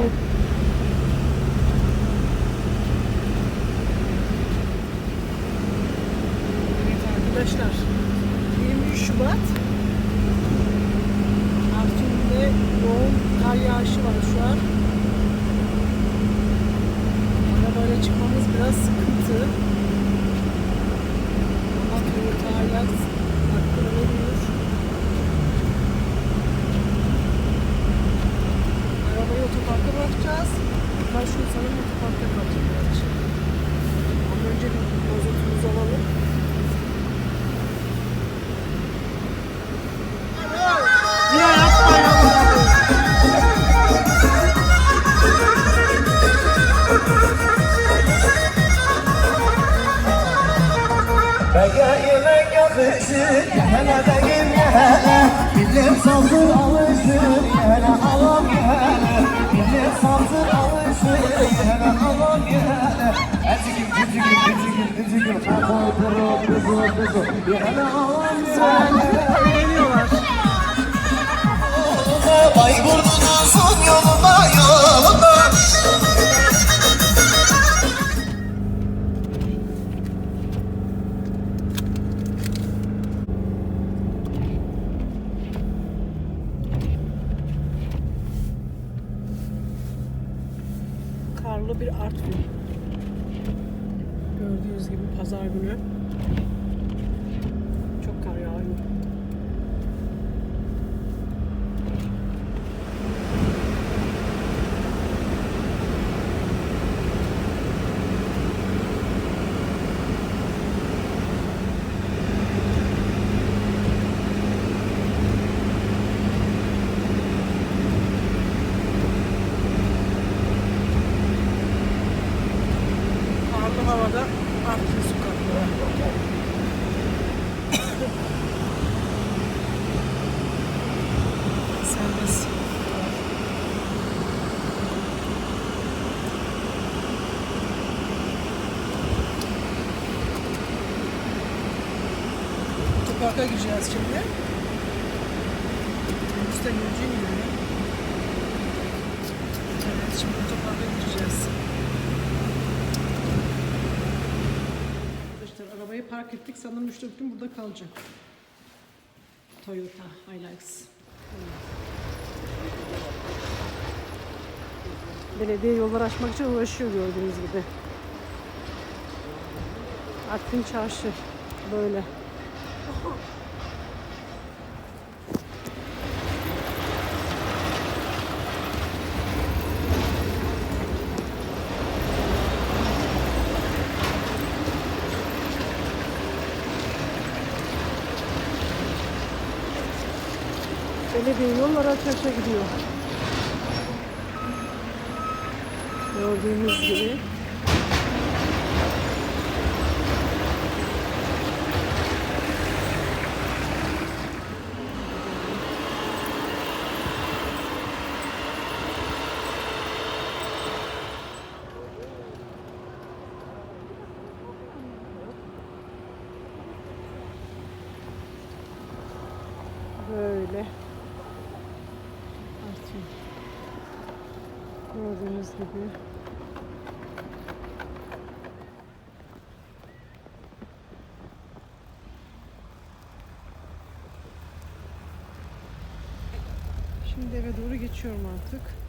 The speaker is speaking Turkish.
Evet arkadaşlar Şubat Artvin'de yoğun kar yağışı var şu an. Arabayla çıkmamız biraz sıkıntı. Begeyle yakışır Hele beyim hele Millet salsın alışır Hele halam hele Millet salsın alışır Hele halam hele Ezgim cücügüm cücügüm cücügüm Kako kuru kuzu kuzu Hele halam hele Geliyorlar. Bayburt'un yolunda yolunda Karlı bir Artvin. Gördüğünüz gibi pazar günü. Otoparka gireceğiz şimdi. Üstte göreceğim yani. Evet, şimdi otoparka gireceğiz. Arkadaşlar arabayı park ettik. Sanırım 3 gün burada kalacak. Toyota Hilux. Belediye yollar açmak için uğraşıyor gördüğünüz gibi. Artvin Çarşı böyle. Belediye yollar aç aç'a gidiyor. Gördüğünüz gibi. Böyle. Artvin. Gördüğünüz gibi. Şimdi eve doğru geçiyorum artık.